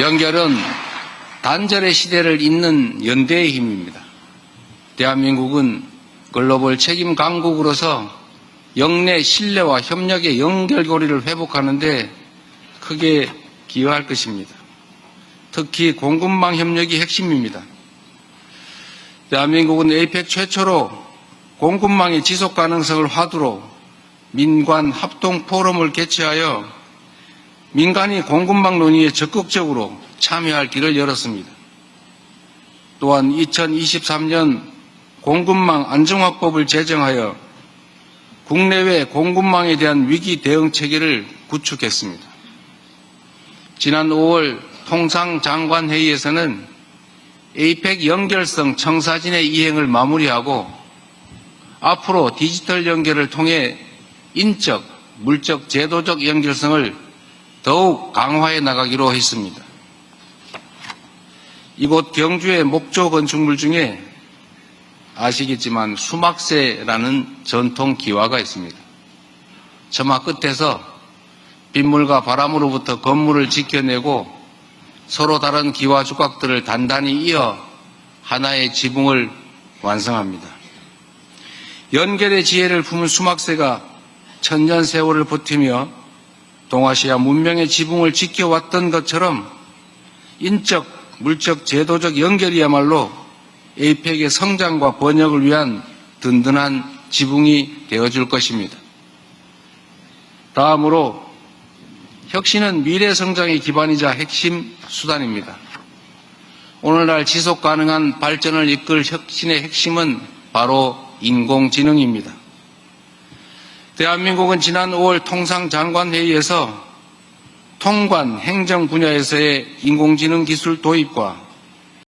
연결은 단절의 시대를 잇는 연대의 힘입니다. 대한민국은 글로벌 책임 강국으로서 영내 신뢰와 협력의 연결고리를 회복하는데 크게 기여할 것입니다. 특히 공급망 협력이 핵심입니다. 대한민국은 에이펙 최초로 공급망의 지속 가능성을 화두로 민관 합동 포럼을 개최하여 민간이 공급망 논의에 적극적으로 참여할 길을 열었습니다. 또한 2023년 공급망 안정화법을 제정하여 국내외 공급망에 대한 위기 대응 체계를 구축했습니다. 지난 5월 통상장관회의에서는 에이펙 연결성 청사진의 이행을 마무리하고 앞으로 디지털 연결을 통해 인적, 물적, 제도적 연결성을 더욱 강화해 나가기로 했습니다. 이곳 경주의 목조 건축물 중에 아시겠지만 수막새라는 전통 기와가 있습니다. 처마 끝에서 빗물과 바람으로부터 건물을 지켜내고 서로 다른 기와 조각들을 단단히 이어 하나의 지붕을 완성합니다. 연결의 지혜를 품은 수막새가 천년 세월을 버티며 동아시아 문명의 지붕을 지켜왔던 것처럼 인적, 물적, 제도적 연결이야말로 에이펙의 성장과 번역을 위한 든든한 지붕이 되어줄 것입니다. 다음으로 혁신은 미래 성장의 기반이자 핵심 수단입니다. 오늘날 지속 가능한 발전을 이끌 혁신의 핵심은 바로 인공지능입니다. 대한민국은 지난 5월 통상장관회의에서 통관 행정 분야에서의 인공지능 기술 도입과